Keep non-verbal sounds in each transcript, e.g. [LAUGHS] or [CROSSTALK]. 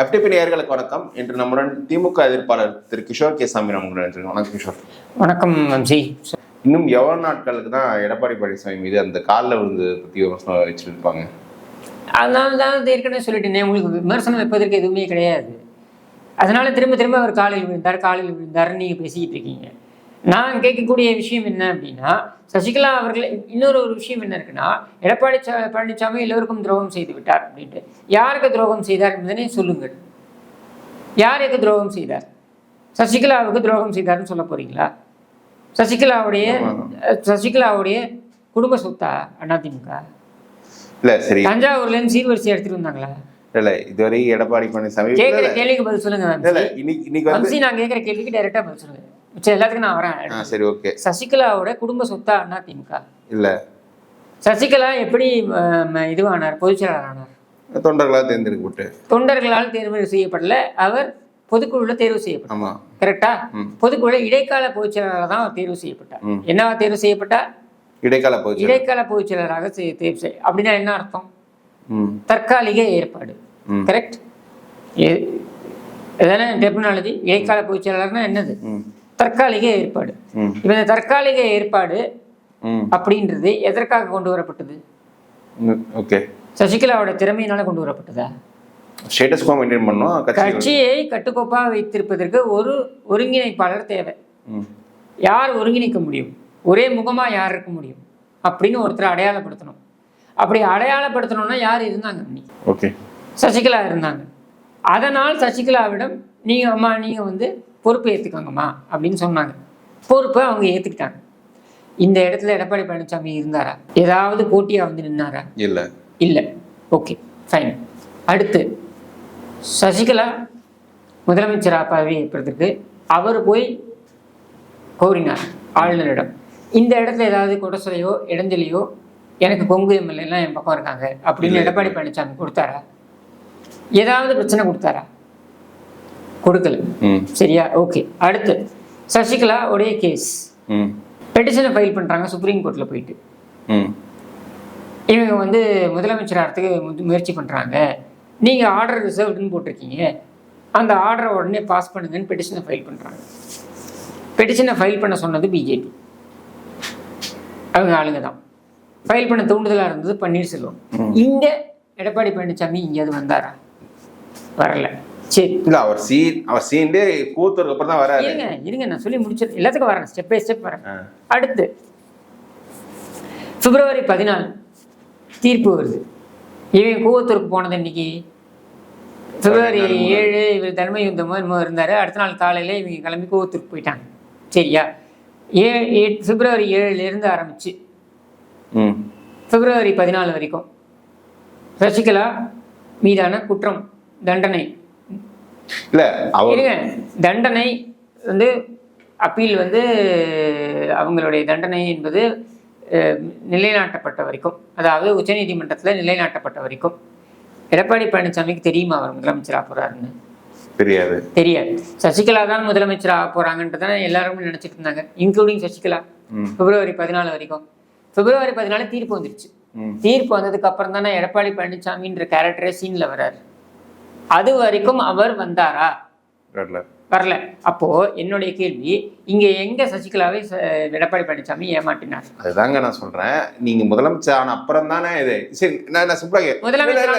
FTP நேயர்களுக்கு வணக்கம். இன்று நம்முடன் திமுக எதிர்ப்பாளர் திரு கிஷோர் கே சாமி நம்முடன் வணக்கம் கிஷோர். வணக்கம் வம்சி. இன்னும் எவ்வளவு நாட்களுக்கு தான் எடப்பாடி பழனிசாமி மீது அந்த காலில் விழுந்து பத்தி விமர்சனம் வச்சிருப்பாங்க? அதனால தான் ஏற்கனவே சொல்லிட்டேனே. உங்களுக்கு விமர்சனம் வைப்பதற்கு எதுவுமே கிடையாது. அதனால திரும்ப திரும்ப அவர் காலையில் விழுந்தார் காலையில் விழுந்தாருன்னு நீங்கள் பேசிக்கிட்டு இருக்கீங்க. நான் கேட்கக்கூடிய விஷயம் என்ன அப்படின்னா சசிகலா அவர்கள் இன்னொரு ஒரு விஷயம் என்ன இருக்குன்னா எடப்பாடி பழனிசாமி எல்லோருக்கும் துரோகம் செய்து விட்டார் அப்படின்ட்டு. யாருக்கு துரோகம் செய்தார் என்பதனை சொல்லுங்கள். யாருக்கு துரோகம் செய்தார்? சசிகலாவுக்கு துரோகம் செய்தார்னு சொல்ல போறீங்களா? சசிகலாவுடைய சசிகலாவுடைய குடும்ப சொத்தா அதிமுக? இல்ல சரி. தஞ்சாவூர்ல இருந்து சீர்வரிசை எடுத்துட்டு வந்தாங்களா? இல்ல இதுவரை எடப்பாடி பழனிசாமி கேட்கிற கேள்விக்கு பதில் சொல்லுங்க. இன்னைக்கு நான் கேட்கிற கேள்விக்கு டைரக்டா பதில் சொல்லுங்க. எல்லாத்துக்கும் நான் வரேன். சரி ஓகே. சசிகலாவோட குடும்ப சொத்தா அண்ணா திமுக? இல்ல. சசிகலா எப்படி இதுவானார் பொதுச் செயலாளர் ஆனார்? தொண்டர்களா தேர்ந்தெடுக்கப்பட்டு தொண்டர்களால் தேர்வு செய்யப்படல அவர் பொதுக்குழுல தேர்வு செய்யப்பட்டார். கரெக்டா. பொதுக்குழு இடைக்கால பொதுச் செயலாளராக தான் தேர்வு செய்யப்பட்டார். என்னவா தேர்வு செய்யப்பட்டார்? இடைக்கால போச்சு இடைக்கால பொதுச் செயலராக செய்- தேர்வு செய் அப்படின்னா என்ன அர்த்தம்? தற்காலிக ஏற்பாடு. கரெக்ட்? எதானே டெக்னாலஜி இடைக்கால பொதுச் செயலாளர்னா என்னது? தற்காலிக ஏற்பாடு. இப்போ இந்த தற்காலிக ஏற்பாடு அப்படின்றது எதற்காக கொண்டு வரப்பட்டது? ஓகே. சசிகலாவோட திறமையினால கொண்டு வரப்பட்டதா? ஸ்டேட்டஸ் கோ மெயின்டைன் பண்ணோம் கட்சி கட்சியை கட்டுக்கோப்பாக வைத்திருப்பதற்கு ஒரு ஒருங்கிணைப்பாளர் தேவை. யார் ஒருங்கிணைக்க முடியும்? ஒரே முகமா யார் இருக்க முடியும்? அப்படின்னு ஒருத்தர் அடையாளப்படுத்தணும். அப்படி அடையாளப்படுத்தணும்னா யார் இருந்தாங்க? அன்னைக்கு ஓகே. சசிகலா இருந்தாங்க. அதனால் சசிகலாவிடம் நீங்கள் அம்மா நீங்கள் வந்து பொறுப்பை ஏற்றுக்கோங்கம்மா அப்படின்னு சொன்னாங்க. பொறுப்பை அவங்க ஏற்றுக்கிட்டாங்க இந்த இடத்துல எடப்பாடி பழனிசாமி இருந்தாரா? ஏதாவது போட்டியாக வந்து நின்னாரா? இல்ல. இல்லை. ஓகே ஃபைன் அடுத்து சசிகலா முதலமைச்சராக பதவி ஏற்படுறதுக்கு அவர் போய் கோரினார் ஆளுநரிடம். இந்த இடத்துல ஏதாவது கொடசலையோ இடைஞ்சலையோ எனக்கு கொங்கு எம்எல்ஏலாம் என் பக்கம் இருக்காங்க அப்படின்னு எடப்பாடி பழனிசாமி கொடுத்தாரா? ஏதாவது பிரச்சனை கொடுத்தாரா? கொடுக்கல. சரியா? ஓகே. அடுத்து சசிகலா உடைய கேஸ் பெட்டிஷனை ஃபைல் பண்ணுறாங்க சுப்ரீம் கோர்ட்டில் போயிட்டு. ம். இவங்க வந்து முதலமைச்சர் ஆகிறதுக்கு முயற்சி பண்ணுறாங்க நீங்கள் ஆர்டர் ரிசர்வ்டுன்னு போட்டிருக்கீங்க. அந்த ஆர்டரை உடனே பாஸ் பண்ணுங்கன்னு பெட்டிஷனை ஃபைல் பண்ணுறாங்க பெட்டிஷனை ஃபைல் பண்ண சொன்னது பிஜேபி அவங்க ஆளுங்க தான். ஃபைல் பண்ண தூண்டுதலாக இருந்தது பன்னீர்செல்வம். இங்கே எடப்பாடி பழனிசாமி இங்கேயாவது வந்தாரா? வரல. சரி இல்ல அவர் சீன் அவர் சீன்டே கூத்தருக்கு அப்புறம் தான் வராரு. இருங்க இருங்க நான் சொல்லி முடிச்சது எல்லாத்துக்கும் வரேன் ஸ்டெப் பை ஸ்டெப் வரேன். அடுத்து பிப்ரவரி பதினாலு தீர்ப்பு வருது. இவன் கூவத்தூருக்கு போனது இன்னைக்கு. பிப்ரவரி ஏழு இவர் தன்மை யுத்தமோ என்னமோ இருந்தார். அடுத்த நாள் காலையில் இவங்க கிளம்பி கூவத்தூருக்கு போயிட்டாங்க. சரியா? ஏ பிப்ரவரி ஏழுலேருந்து ஆரம்பிச்சு. ம். பிப்ரவரி பதினாலு வரைக்கும். சசிகலா மீதான குற்றம் தண்டனை. இல்ல அவர் தண்டனை வந்து அப்பீல் வந்து அவங்களுடைய தண்டனை என்பது நிலைநாட்டப்பட்ட வரைக்கும். அதாவது உச்சநீதிமன்றத்தில் நிலைநாட்டப்பட்ட வரைக்கும். எடப்பாடி பழனிசாமிக்கு தெரியுமா அவர் முதலமைச்சராக போறாருன்னு? தெரியாது. தெரியாது. சசிகலா தான் முதலமைச்சராக போறாங்கன்றதானே எல்லாருமே நினைச்சிட்டு இருந்தாங்க இன்க்ளூடிங் சசிகலா. பிப்ரவரி பதினாலு வரைக்கும். பிப்ரவரி பதினாலு தீர்ப்பு வந்துருச்சு. தீர்ப்பு வந்ததுக்கு அப்புறம் தானே எடப்பாடி பழனிசாமின்ற கேரக்டரே சீன்ல வராரு. அது வரைக்கும் அவர் வந்தாரா? வரல. வரல. அப்போ என்னுடைய கேள்வி இங்க எங்க சசிகலாவை எடப்பாடி பழனிசாமி ஏமாட்டினார் அதுதாங்க நான் சொல்றேன். நீங்க முதலமைச்சர் ஆன அப்புறம் தானே இது. சரி நான் நான் சிம்பிளா முதலமைச்சர்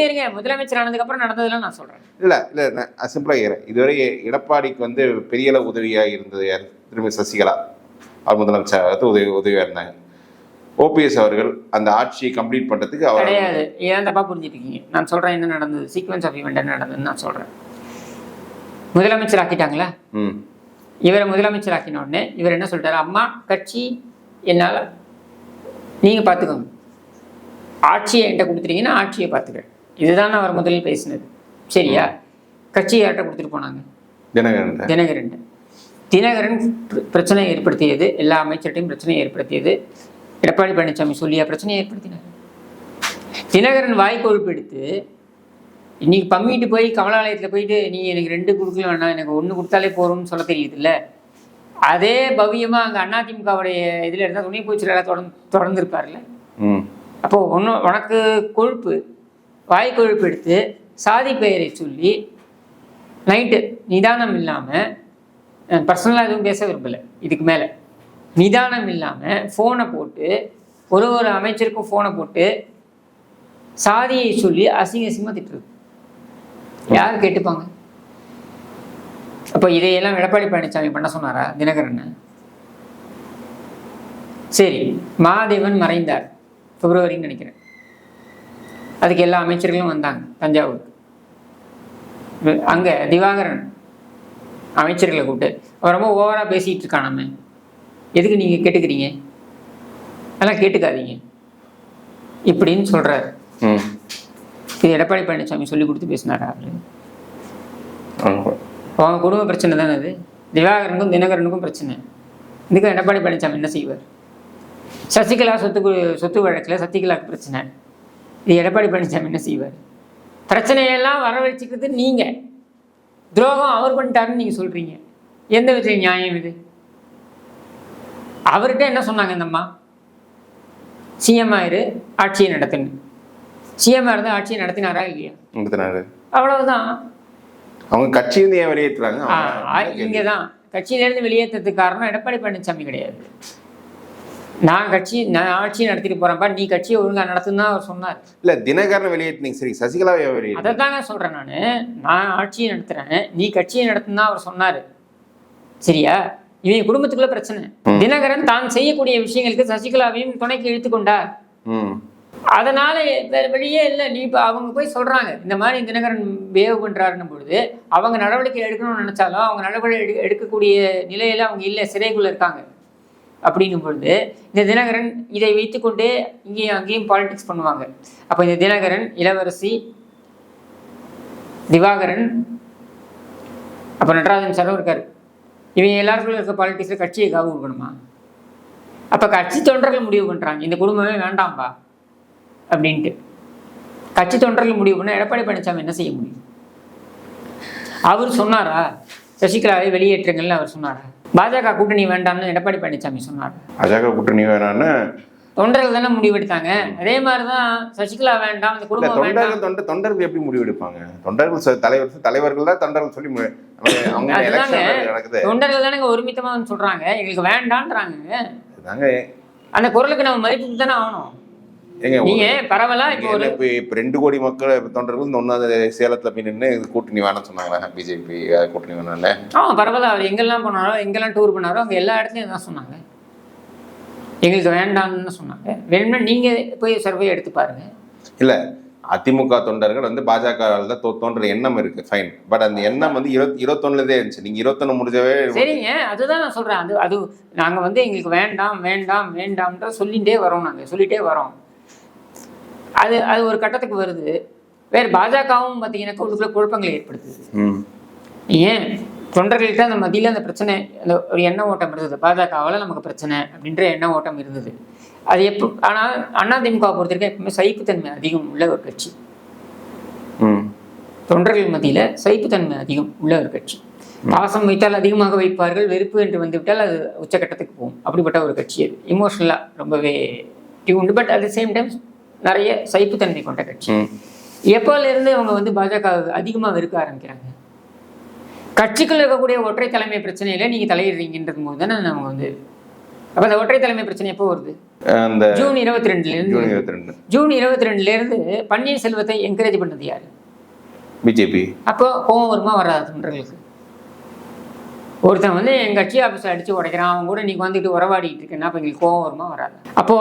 இருங்க முதலமைச்சர் ஆனதுக்கு அப்புறம் நடந்ததெல்லாம் நான் சொல்றேன். இல்ல இல்ல நான் சிம்பிளா கேட்கிறேன் இதுவரை எடப்பாடிக்கு வந்து பெரிய அளவு உதவியா இருந்தது யார்? திரும்பி சசிகலா. அவர் முதலமைச்சர் உதவி உதவியா இருந்தாங்க ஓபிஎஸ் அவர்கள் அந்த ஆட்சியை கம்ப்ளீட் பண்றதுக்கு அவர் கிடையாது. ஏன் தப்பா புரிஞ்சுட்டு இருக்கீங்க? நான் சொல்றேன் என்ன நடந்தது. சீக்வன்ஸ் ஆஃப் இவெண்ட் என்ன நடந்ததுன்னு நான் சொல்றேன். முதலமைச்சர் ஆக்கிட்டாங்களா? ம். இவரை முதலமைச்சர் ஆக்கின உடனே இவர் என்ன சொல்லிட்டாரு? அம்மா கட்சி என்னால் நீங்கள் பார்த்துக்கோங்க ஆட்சியை என்கிட்ட கொடுத்துட்டீங்கன்னா ஆட்சியை பார்த்துக்கிறேன் இதுதான் அவர் முதலில் பேசினது. சரியா? கட்சி யார்கிட்ட கொடுத்துட்டு போனாங்க? தினகரன் தினகரன். தினகரன் பிர- பிரச்சனை ஏற்படுத்தியது. எல்லா அமைச்சர்கிட்டையும் பிரச்சனையை ஏற்படுத்தியது. எடப்பாடி பழனிசாமி சொல்லியா பிரச்சனையை ஏற்படுத்தினார். தினகரன் வாய் கொழுப்பு எடுத்து இன்னைக்கு பம்மிட்டு போய் கமலாலயத்தில் போயிட்டு நீ எனக்கு ரெண்டு கொடுக்கல வேணாம் எனக்கு ஒன்று கொடுத்தாலே போதும்னு சொல்ல தெரியுதுல்ல? அதே பவ்யமாக அங்கே அதிமுகவுடைய இதில் இருந்தால் துணை பூச்சிலாக தொடர்ந்து தொடர்ந்துருப்பார்ல ம். அப்போ ஒன்று உனக்கு கொழுப்பு. வாய் கொழுப்பு எடுத்து சாதி பெயரை சொல்லி நைட்டு நிதானம் இல்லாமல் பர்சனலாக எதுவும் பேச விரும்பலை இதுக்கு மேலே. நிதானம் இல்லாமல் ஃபோனை போட்டு ஒரு ஒரு அமைச்சருக்கும் ஃபோனை போட்டு சாதியை சொல்லி அசிங்க அசிங்கமாக திட்டுறது. யார் கேட்டுப்பாங்க? அப்போ இதையெல்லாம் எடப்பாடி பழனிசாமி பண்ண சொன்னாரா தினகரன்? சரி மாதேவன் மறைந்தார் பிப்ரவரின்னு நினைக்கிறேன். அதுக்கு எல்லா அமைச்சர்களும் வந்தாங்க தஞ்சாவூருக்கு. அங்கே திவாகரன் அமைச்சர்களை கூப்பிட்டு அவன் ரொம்ப ஓவராக பேசிகிட்டு இருக்கானாமே எதுக்கு நீங்கள் கேட்டுக்கிறீங்க? அதெல்லாம் கேட்டுக்காதீங்க. இப்படின்னு சொல்கிறாரு ம். இது எடப்பாடி பழனிசாமி சொல்லி கொடுத்து பேசினாரா அவரு. அவங்க குடும்ப பிரச்சனை தானே அது? திவாகரனுக்கும் தினகரனுக்கும் பிரச்சனை. இதுக்கு எடப்பாடி பழனிசாமி என்ன செய்வார்? சசிகலா சொத்து சொத்து வழக்கில் சசிகலாவுக்கு பிரச்சனை. இது எடப்பாடி பழனிசாமி என்ன செய்வார்? பிரச்சனையெல்லாம் வரவழைச்சிக்கிறது நீங்கள் துரோகம் அவர் பண்ணிட்டாருன்னு நீங்கள் சொல்கிறீங்க எந்த விதத்தில் நியாயம் இது? அவர்கிட்ட என்ன சொன்னாங்க இந்த அம்மா? சிஎம் ஆயிரு ஆட்சியை நடத்துன்னு சிஎம் இருந்து ஆட்சியை நடத்தினாரா இல்லையா? நடத்தினாரு. அவ்வளவுதான். அவங்க கட்சியிருந்து ஏன் வெளியேற்றுறாங்க ஆ, இங்கதான். கட்சியிலேருந்து வெளியேற்றதுக்கு காரணம் எடப்பாடி பழனிசாமி கிடையாது. நான் கட்சி நான் ஆட்சி நடத்திட்டு போறேன்ப்பா நீ கட்சியை ஒழுங்கா நடத்துன்னு தான் அவர் சொன்னார். இல்ல தினகரன் வெளியேற்றினீங்க சரி சசிகலாவை ஏன் அதை தாங்க சொல்றேன் நான். நான் ஆட்சியை நடத்துறேன் நீ கட்சியை நடத்துன்னு தான் அவர் சொன்னார். சரியா? இவன் குடும்பத்துக்குள்ள பிரச்சனை. தினகரன் தான் செய்யக்கூடிய விஷயங்களுக்கு சசிகலாவையும் துணைக்கு இழுத்துக்கொண்டார் அதனால வேற வழியே இல்லை. நீ இப்போ அவங்க போய் சொல்றாங்க இந்த மாதிரி தினகரன் பிஹேவ் பண்றாருன்னும் பொழுது அவங்க நடவடிக்கை எடுக்கணும்னு நினைச்சாலும் அவங்க நடவடிக்கை எடு எடுக்கக்கூடிய நிலையில அவங்க இல்லை சிறைக்குள்ள இருக்காங்க. அப்படின்னும் பொழுது இந்த தினகரன் இதை வைத்துக்கொண்டே இங்கேயும் அங்கேயும் பாலிடிக்ஸ் பண்ணுவாங்க. அப்போ இந்த தினகரன் இளவரசி திவாகரன் அப்போ நடராஜன் சாரும் இருக்காரு. இவங்க எல்லாருக்குள்ள இருக்க பாலிட்டிக்ஸில் கட்சியை காவு கொடுக்கணுமா அப்போ கட்சி தொண்டர்கள் முடிவு பண்ணுறாங்க இந்த குடும்பமே வேண்டாம்பா அப்படின்ட்டு. கட்சி தொண்டர்கள் முடிவு பண்ண எடப்பாடி பழனிசாமி என்ன செய்ய முடியும்? அவர் சொன்னாரா? சசிகலாவை வெளியேற்றுங்கள்னு அவர் சொன்னாரா? பாஜக கூட்டணி வேண்டாம்னு எடப்பாடி பழனிசாமி சொன்னார்? பாஜக கூட்டணி வேணான்னு தொண்டர்கள் தானே முடிவெடுத்தாங்க அதே மாதிரி தான் சசிகலா வேண்டாம் இல்ல குடும்பம் தொண்டர்கள் தொண்டர் தொண்டர்கள் எப்படி முடிவெடுப்பாங்க தொண்டர்கள் தலைவர் தலைவர்கள் தான் தொண்டர்கள் சொல்லி அவங்க- தொண்டர்கள் தானே ஒருமித்தமா வந்து சொல்றாங்க. எங்களுக்கு வேண்டான்றாங்க. அந்த குரலுக்கு நம்ம மதிப்பு தானே ஆகணும். நீங்க பரவலா இப்போ இப்ப ரெண்டு கோடி மக்கள் தொண்டர்கள் இந்த ஒன்னாவது சேலத்துல போய் நின்று கூட்டணி வேணாம்னு சொன்னாங்களா? பிஜேபி கூட்டணி வேணாம்ல? ஆமா பரவாயில்ல. அவர் எங்கெல்லாம் போனாரோ எங்கெல்லாம் டூர் பண்ணாரோ அங்க எல்லா இடத்துலயும் தான் சொன்னாங்க. எங்களுக்கு வேண்டாம்னு சொன்னாங்க. வேணும்னா நீங்க போய் சர்வே எடுத்து பாருங்க. இல்ல அதிமுக தொண்டர்கள் வந்து பாஜக தான் தோன்ற எண்ணம் இருக்கு ஃபைன் பட் அந்த எண்ணம் வந்து இருபத்தி இருபத்தொன்னுலதே இருந்துச்சு. நீங்க இருபத்தொன்னு முடிஞ்சவே சரிங்க. அதுதான் நான் சொல்றேன். அது அது நாங்க வந்து எங்களுக்கு வேண்டாம் வேண்டாம் வேண்டாம்ன்ற சொல்லிகிட்டே வரோம் நாங்க. சொல்லிட்டே வரோம். அது அது ஒரு கட்டத்துக்கு வருது. வேற பாஜகவும் பார்த்தீங்கன்னாக்கா உள்ளுக்குள்ள குழப்பங்களை ஏற்படுத்துது. ஏன்? தொண்டர்கள்ட்ட அந்த மத்தியில் அந்த பிரச்சனை அந்த ஒரு எண்ண ஓட்டம் இருந்தது. பாஜகவால் நமக்கு பிரச்சனை அப்படின்ற எண்ண ஓட்டம் இருந்தது. அது எப்போ ஆனால் அதிமுக பொறுத்த வரைக்கும் எப்பவுமே சகிப்புத்தன்மை அதிகம் உள்ள ஒரு கட்சி. தொண்டர்கள் மத்தியில் சகிப்புத்தன்மை அதிகம் உள்ள ஒரு கட்சி. பாசம் வைத்தால் அதிகமாக வைப்பார்கள் வெறுப்பு என்று வந்துவிட்டால் அது உச்சக்கட்டத்துக்கு போகும். அப்படிப்பட்ட ஒரு கட்சி அது. இமோஷனலாக ரொம்பவே tuned but at the same time நிறைய சகிப்புத்தன்மை கொண்ட கட்சி. எப்போல இருந்து அவங்க வந்து பாஜக அதிகமாக வெறுக்க ஆரம்பிக்கிறாங்க? கட்சிக்குள்ள இருக்கக்கூடிய ஒற்றை தலைமை பிரச்சனையில நீங்க தலையிடுறீங்கன்றது போது தானே அவங்க வந்து அப்ப அந்த ஒற்றை தலைமை பிரச்சனை எப்போ வருது? அந்த ஜூன் இருபத்தி ரெண்டுல இருந்து ஜூன் இருபத்தி ரெண்டுல இருந்து பன்னீர்செல்வத்தை என்கரேஜ் பண்ணது யாரு? பிஜேபி. அப்போ கோவம் வருமா வராது தொண்டர்களுக்கு ஒருத்தன் வந்து என் கட்சி ஆஃபீஸ் அடிச்சு உடைக்கிறான் அவன் கூட நீங்க வந்துட்டு உறவாடிட்டு இருக்கேன்னா அப்போ எங்களுக்கு கோவம் வருமா வராது? அப்போ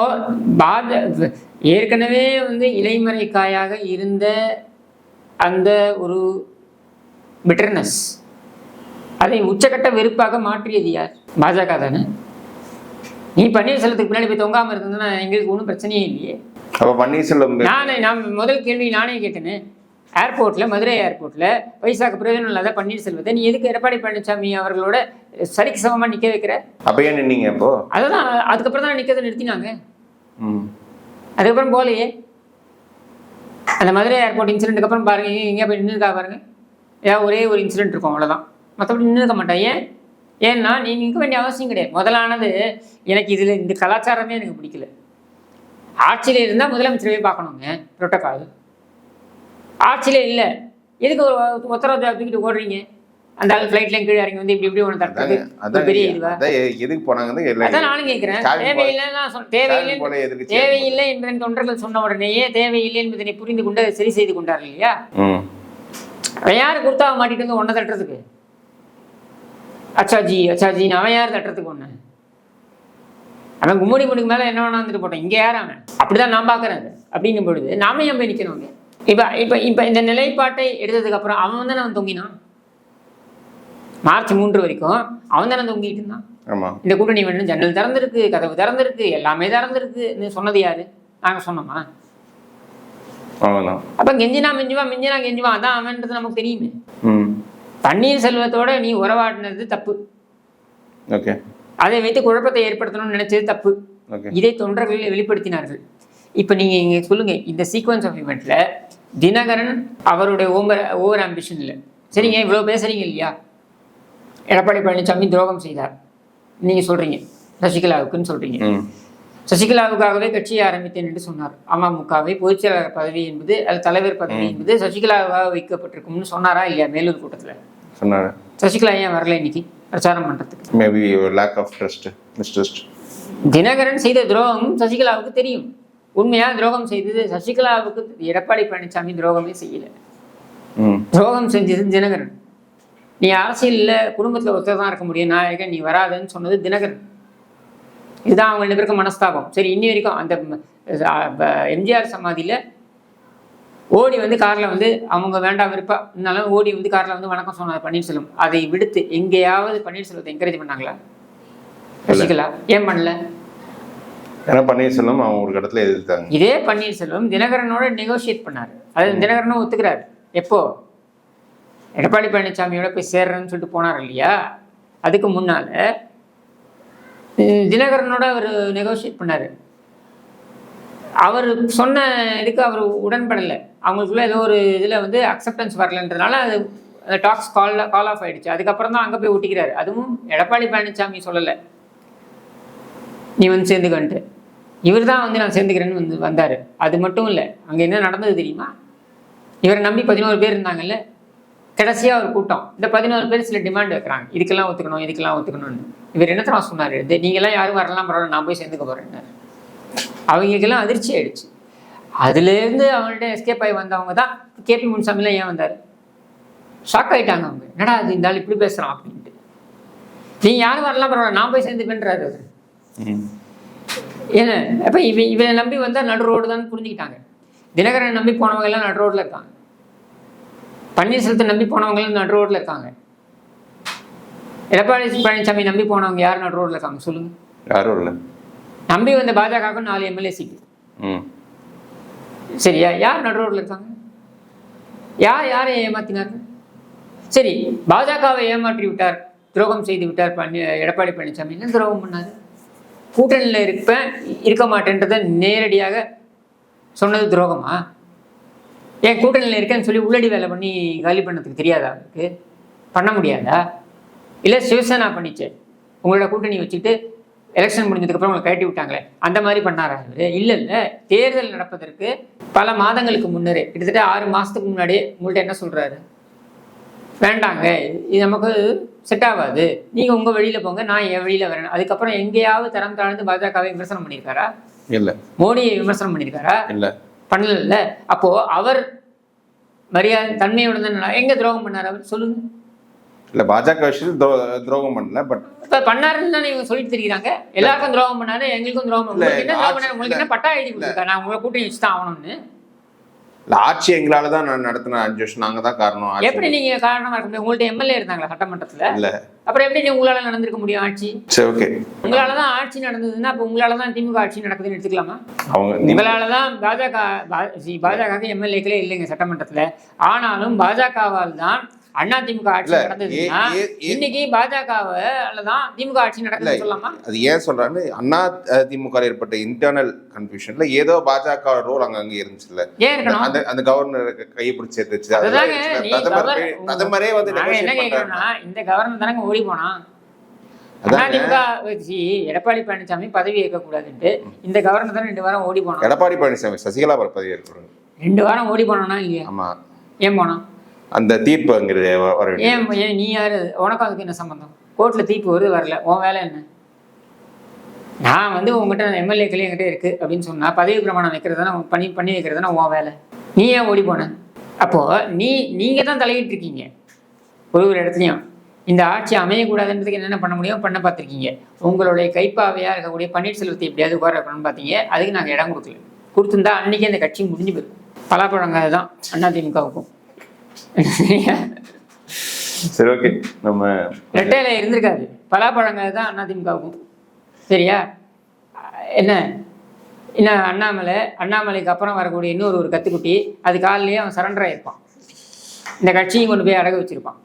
பாஜ ஏற்கனவே வந்து இலைமறைக்காயாக இருந்த அந்த ஒரு பிட்டர்னஸ் அதை உச்சக்கட்ட வெறுப்பாக மாற்றியது யார்? பாஜக தானே. நீ பன்னீர்செல்வத்துக்கு பின்னாடி போய் தொங்காம இருந்ததுன்னா எங்களுக்கு ஒன்றும் பிரச்சனையே இல்லையே. அப்ப பன்னீர்செல்வம் நானே நான் முதல் கேள்வி நானே கேட்டேனே. ஏர்போர்ட்ல மதுரை ஏர்போர்ட்ல பைசாக்கு பிரயோஜனம் இல்லாத பன்னீர்செல்வத்தை நீ எதுக்கு எடப்பாடி பழனிசாமி அவர்களோட சரிக்கு சமமா நிக்க வைக்கிற? அப்ப ஏன் நின்னீங்க அப்போ? அதுதான் அதுக்கப்புறம் தான் நிக்கிறதை நிறுத்தினாங்க. ம். அதுக்கப்புறம் போகலையே. அந்த மதுரை ஏர்போர்ட் இன்சிடென்ட்டுக்கு அப்புறம் பாருங்க எங்கேயா போய் நின்றுக்கா பாருங்க. ஏதாவது ஒரே ஒரு இன்சிடென்ட் இருக்கும் அவ்வளோதான் மற்றபடி நின்று இருக்க மாட்டேன் ஏன்? ஏன்னா நீ நிற்க வேண்டிய அவசியம் கிடையாது. முதலானது எனக்கு இதில் இந்த கலாச்சாரமே எனக்கு பிடிக்கல. ஆட்சியில் இருந்தால் முதலமைச்சரவே பார்க்கணுங்க புரோட்டோகால் ஆட்சியில் இல்லை. எதுக்கு ஒரு உத்தரவு தூக்கிட்டு ஓடுறீங்க? அந்த ஆள் ஃப்ளைட்ல கீழே இறங்கி வந்து இப்படி இப்படி ஒன்று தட்டுறது. பெரிய இதுவா? எதுக்கு போனாங்கன்னு அதான் நானும் கேட்கிறேன் தேவையில்லைன்னா தேவையில்லை தேவையில்லை என்று தொண்டர்கள் சொன்ன உடனேயே தேவையில்லை என்பதனை புரிந்து கொண்டு சரி செய்து கொண்டார்கள் இல்லையா? யார் கொடுத்தா மாட்டிட்டு வந்து ஒன்றை தட்டுறதுக்கு? அச்சாஜி அச்சாஜி அவன் யார் தட்டுறதுக்கு ஒன்று அவன் கும்முடி முடிக்கு மேலே என்ன வேணா வந்துட்டு போட்டான். இங்கே யார் அவன்? அப்படிதான் நான் பார்க்குறேன் அது அப்படின்னும் பொழுது நாம ஏன் போய் நிற்கணும் இப்போ இப்போ இப்போ இந்த நிலைப்பாட்டை எடுத்ததுக்கு அப்புறம் அவன் வந்து அவன் தொங்கினான்? மார்ச் மூன்று வரைக்கும் அவன் தானே தொங்கிட்டு இருந்தான். இந்த கூட்டணி வேணும் ஜன்னல் திறந்திருக்கு கதவு திறந்திருக்கு எல்லாமே திறந்திருக்குன்னு சொன்னது யாரு? நாங்கள் சொன்னோமா? அப்போ கெஞ்சினா மிஞ்சுவா மிஞ்சினா கெஞ்சுவா அதான் அவன்றது நமக்கு தெரியுமே. ம் பன்னீர்செல்வத்தோட நீ உறவாடினது தப்பு. ஓகே அதை வைத்து குழப்பத்தை ஏற்படுத்தணும்னு நினைச்சது தப்பு. ஓகே இதை தொண்டர்கள் வெளிப்படுத்தினார்கள். இப்போ நீங்க இங்க சொல்லுங்க இந்த சீக்வன்ஸ் ஆஃப் இவெண்ட்ல தினகரன் அவருடைய ஓவர் ஓவர் ஆம்பிஷன் இல்லை சரிங்க இவ்வளோ பேசுறீங்க இல்லையா? எடப்பாடி பழனிசாமி துரோகம் செய்தார். நீங்க சொல்றீங்க சசிகலாவுக்குன்னு சொல்றீங்க. சசிகலாவுக்காகவே கட்சியை ஆரம்பித்தேன் என்று சொன்னார். அமமுகவை பொதுச்செயலாளர் பதவி என்பது அது தலைவர் பதவி என்பது சசிகலாவாக வைக்கப்பட்டிருக்கும்னு சொன்னாரா இல்லையா மேலூர் கூட்டத்துல? சொன்னாரு. சசிகலா ஏன் வரல இன்னைக்கு? பிரச்சாரம் பண்றதுக்கு. Maybe lack of trust mistrust Dinakaran செய்த துரோகம் சசிகலாவுக்கு தெரியும். உண்மையா துரோகம் செய்தது சசிகலாவுக்கு எடப்பாடி பழனிசாமி துரோகமே செய்யல. துரோகம் செஞ்சது தினகரன். நீ அரசியல்ல குடும்பத்துல ஒருத்தர் தான் இருக்க முடியும். நாயகன் நீ வராதன்னு சொன்னது தினகரன். இதுதான் அவங்க ரெண்டு பேருக்கும் மனஸ்தாபம். சரி இன்னி வரைக்கும் அந்த எம்ஜிஆர் சமாதியில ஓடி வந்து கார்ல வந்து அவங்க வேண்டாம் விருப்பா இருந்தாலும் ஓடி வந்து கார்ல வந்து வணக்கம் சொன்னார் பன்னீர்செல்வம். அதை விடுத்து எங்கேயாவது பன்னீர்செல்வத்தை என்கரேஜ் பண்ணாங்களா? சசிகலா ஏன் பண்ணல? ஏன்னா பன்னீர்செல்வம் அவங்க ஒரு இடத்துல எதிர்த்தாங்க. இதே பன்னீர்செல்வம் தினகரனோட நெகோஷியேட் பண்ணாரு. அது தினகரனும் ஒத்துக்கிறாரு. எப்போ? எடப்பாடி பழனிசாமியோட போய் சேர்றேன்னு சொல்லிட்டு போனார் இல்லையா? அதுக்கு முன்னால தினகரனோட அவர் நெகோஷியேட் பண்ணார். அவர் சொன்ன இதுக்கு அவர் உடன்படலை. அவங்களுக்குள்ள ஏதோ ஒரு இதில் வந்து அக்செப்டன்ஸ் வரலன்றதுனால அது அந்த டாக்ஸ் கால் கால் ஆஃப் ஆயிடுச்சு. அதுக்கப்புறம் தான் அங்கே போய் ஒட்டிக்கிறாரு. அதுவும் எடப்பாடி பழனிசாமி சொல்லலை. நீ வந்து சேர்ந்துக்கன்ட்டு. இவர் தான் வந்து நான் சேர்ந்துக்கிறேன்னு வந்து வந்தார். அது மட்டும் இல்லை அங்கே என்ன நடந்தது தெரியுமா? இவரை நம்பி பதினோரு பேர் இருந்தாங்கல்ல கடைசியாக ஒரு கூட்டம். இந்த பதினோரு பேர் சில டிமாண்ட் வைக்கிறாங்க. இதுக்கெல்லாம் ஒத்துக்கணும் இதுக்கெல்லாம் ஒத்துக்கணும்னு. இவர் என்ன தெரியுமா சொன்னார்? இது நீங்களாம் யாரும் வரலாம் பரவாயில்ல நான் போய் சேர்ந்துக்க போகிறேன்னு அவங்களுக்கெல்லாம் அதிர்ச்சி ஆயிடுச்சு. அதுலேருந்து அவங்கள்ட்ட எஸ்கேப் ஆகி வந்தவங்க தான் கேபி முன்சாமிலாம் ஏன் வந்தார்? ஷாக் ஆயிட்டாங்க அவங்க. என்னடா அது இந்த ஆள் இப்படி பேசுகிறான் அப்படின்ட்டு. நீங்கள் யாரும் வரலாம் பரவாயில்ல நான் போய் சேர்ந்துப்பேன்றாரு அவர். ஏன்னா அப்போ இவ இவனை நம்பி வந்தால் நடு ரோடு தான் புரிஞ்சுக்கிட்டாங்க. தினகரனை நம்பி போனவங்க எல்லாம் நடு ரோட்டில் இருக்காங்க. பன்னீர்செல்வத்தை நம்பி போனவங்க எல்லாம் நடு ரோட்டில் இருக்காங்க. எடப்பாடி பழனிசாமி நம்பி போனவங்க யார் நடு ரோட்டில் இருக்காங்க சொல்லுங்க. யாரும் இல்லை. நம்பி வந்த பாஜகவுக்கு நாலு எம்எல்ஏ சீட்டு. ம். சரியா யார் நடு ரோட்டில் இருக்காங்க? யார் யாரை ஏமாத்தினார்கள் சரி பாஜகவை ஏமாற்றி விட்டார் துரோகம் செய்து விட்டார் பழனி எடப்பாடி பழனிசாமி. என்ன துரோகம் பண்ணாரு? கூட்டணியில் இருப்பேன் இருக்க மாட்டேன்றதை நேரடியாக சொன்னது துரோகமா? ஏன் கூட்டணியில் இருக்கேன்னு சொல்லி உள்ளடி வேலை பண்ணி காலி பண்ணதுக்கு தெரியாதா அவருக்கு பண்ண முடியாதா? இல்லை சிவசேனா பண்ணிச்சே. உங்களோட கூட்டணி வச்சுட்டு எலெக்ஷன் முடிஞ்சதுக்கப்புறம் உங்களை கழட்டி விட்டாங்களே அந்த மாதிரி பண்ணாரா அவரு? இல்லை இல்லை. தேர்தல் நடப்பதற்கு பல மாதங்களுக்கு முன்னரே கிட்டத்தட்ட ஆறு மாதத்துக்கு முன்னாடியே உங்கள்ட்ட என்ன சொல்கிறாரு வேண்டாங்க இது நமக்கு செட் ஆகாது. நீங்கள் உங்கள் வழியில் போங்க நான் என் வழியில் வரேன். அதுக்கப்புறம் எங்கேயாவது தரம் தாழ்ந்து பாஜகவை விமர்சனம் பண்ணியிருக்காரா? இல்லை. மோடியை விமர்சனம் பண்ணியிருக்காரா? இல்லை. பண்ணல அப்போ அவர் மரியாதை தன்மையோட தான் எங்க துரோகம் பண்ணார் அவர்? சொல்லுங்க. இல்லை பாஜக விஷயத்தில் துரோ துரோகம் பண்ணல பட் இப்ப பண்ணாருன்னு தானே இவங்க சொல்லிட்டு தெரியுறாங்க. எல்லாருக்கும் துரோகம் பண்ணாரு எங்களுக்கும் துரோகம் என்ன பட்டா எழுதி கொடுத்துருக்கா நான் உங்களை கூட்டணி வச்சு தான் ஆகணும்னு. இல்லை ஆட்சி எங்களால தான் நான் நடத்தின அஞ்சு வருஷம் நாங்கள் தான் காரணம் எப்படி நீங்க காரணமா இருக்க முடியும்? உங்கள்ட்ட எம்எல்ஏ இருந்தாங்களா சட்டமன்றத்துல? இல்லை. அப்புறம் எப்படி நீ உங்களால நடந்திருக்க முடியும் ஆட்சி? சரி ஓகே. உங்களால தான் ஆட்சி நடந்ததுன்னா அப்ப உங்களால தான் திமுக ஆட்சி நடக்குதுன்னு எடுத்துக்கலாமா? அவங்க உங்களால தான் பாஜக பாஜக எம்எல்ஏக்களே இல்லைங்க சட்டமன்றத்துல. ஆனாலும் பாஜகவால் தான் அண்ணா திமுக ஆட்சி நடந்ததுன்னா இன்னைக்கு பாஜகவால தான் திமுக ஆட்சி நடக்குதுன்னு சொல்லலாமா? அது ஏன் சொல்றான்னு அண்ணா திமுக ஏற்பட்ட இன்டர்னல் கன்ஃபியூஷன்ல ஏதோ பாஜக ரோல் அங்கங்க இருந்துச்சுல்ல. ஏன் இருக்கணும்? அந்த அந்த கவர்னர் கையை பிடிச்சி எடுத்துச்சு பிரதமர் வந்து என்ன. கேக்குறோம்னா இந்த கவர்னர் தானங்க ஓடி போனான். எடப்பாடி பழனிசாமி பதவி ஏற்கக்கூடாதுன்ட்டு இந்த கவர்னர் தான் ரெண்டு வாரம் ஓடி போனான். எடப்பாடி பழனிசாமி சசிகலா பதவி ஏற்கிறாங்க ரெண்டு வாரம் ஓடி போனானா இல்லையா? ஆமா. ஏன் போனான்? அந்த தீர்ப்பு அங்கிறது வர ஏன் ஏன் நீ யாரு? உனக்கும் அதுக்கு என்ன சம்பந்தம்? கோர்ட்ல தீர்ப்பு வருது வரல. உன் வேலை என்ன? நான் வந்து உங்ககிட்ட எம்எல்ஏக்களே என்கிட்ட இருக்கு அப்படின்னு சொன்னா பதவி பிரமாணம் வைக்கிறதுனா பண்ணி பண்ணி வைக்கிறது தானே உன் வேலை? நீ ஏன் ஓடி போன? அப்போ நீ நீங்க தான் தலையிட்டு இருக்கீங்க. ஒரு ஒரு இடத்துலையும். இந்த ஆட்சி அமையக்கூடாதுன்றதுக்கு என்னென்ன பண்ண முடியும் பண்ண பார்த்துருக்கீங்க. உங்களுடைய கைப்பாவையாக இருக்கக்கூடிய பன்னீர்செல்வத்தை எப்படியாவது உட்கார வைக்கணும்னு பார்த்தீங்க. அதுக்கு நாங்கள் இடம் கொடுக்கல. கொடுத்துருந்தா அன்னைக்கே அந்த கட்சி முடிஞ்சு போயிருக்கும் பலாப்பழங்காது தான் அதிமுகவுக்கும் [LAUGHS] சரி ஓகே நம்ம ரெட்டையில இருந்திருக்காது பலாப்பழங்காது தான் அதிமுகவுக்கும் சரியா? என்ன? என்ன அண்ணாமலை? அண்ணாமலைக்கு அப்புறம் வரக்கூடிய இன்னொரு ஒரு கத்துக்குட்டி அது காலிலேயே அவன் சரண்டர் ஆயிருப்பான். இந்த கட்சியும் கொண்டு போய் அடகு வச்சிருப்பான்.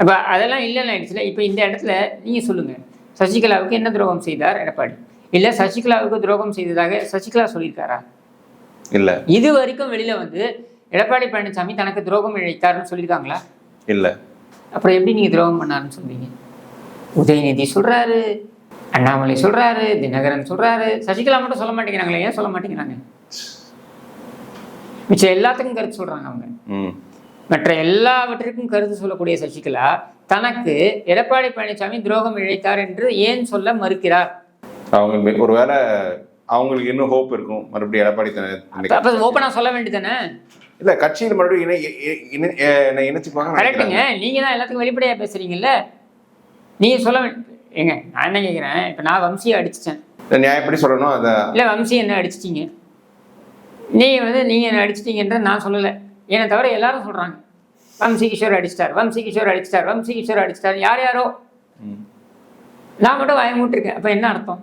அப்போ அதெல்லாம் இல்லைன்னு ஆயிடுச்சுல. இப்போ இந்த இடத்துல நீங்கள் சொல்லுங்கள் சசிகலாவுக்கு என்ன துரோகம் செய்தார் எடப்பாடி? இல்லை சசிகலாவுக்கு துரோகம் செய்ததாக சசிகலா சொல்லியிருக்காரா? இல்ல. இது வரைக்கும் வெளியில வந்து எடப்பாடி பழனிசாமி தனக்கு துரோகம் இழைத்தாருன்னு சொல்லியிருக்காங்களா? இல்ல. அப்புறம் எப்படி நீங்க துரோகம் பண்ணாருன்னு சொல்றீங்க? உதயநிதி சொல்றாரு அண்ணாமலை சொல்றாரு தினகரன் சொல்றாரு. சசிகலா மட்டும் சொல்ல மாட்டேங்கிறாங்களே ஏன் சொல்ல மாட்டேங்கிறாங்க? மிச்சம் எல்லாத்துக்கும் கருத்து சொல்றாங்க அவங்க. மற்ற எல்லாவற்றிற்கும் கருத்து சொல்லக்கூடிய சசிகலா தனக்கு எடப்பாடி பழனிசாமி துரோகம் இழைத்தார் என்று ஏன் சொல்ல மறுக்கிறார்? அவங்க ஒருவேளை அவங்களுக்கு இன்னும் ஹோப் இருக்கும். மறுபடியும் எடப்பாடி தன- அப்ப ஓப்பனா சொல்ல வேண்டியதானே இல்ல கட்சியில் மறுபடியும் இணை என்னை இணைச்சுப்பாங்க கரெக்டுங்க நீங்க தான் எல்லாத்துக்கும் வெளிப்படையா பேசுறீங்கல்ல? நீங்க சொல்ல ஏங்க நான் என்ன கேட்குறேன் இப்போ நான் வம்சியை அடிச்சிட்டேன். நியாயப்படி சொல்லணும்? அதை இல்லை வம்சி என்ன அடிச்சிட்டீங்க? நீங்கள் வந்து நீங்கள் என்ன அடிச்சிட்டீங்கன்றத நான் சொல்லலை. என்னை தவிர எல்லாரும் சொல்கிறாங்க வம்சி கிஷோர் அடிச்சிட்டார் வம்சி கிஷோர் அடிச்சிட்டார் வம்சி கிஷோர் அடிச்சிட்டார். யார் யாரோ. நான் மட்டும் வாய மூட்டிருக்கேன். அப்போ என்ன அர்த்தம்?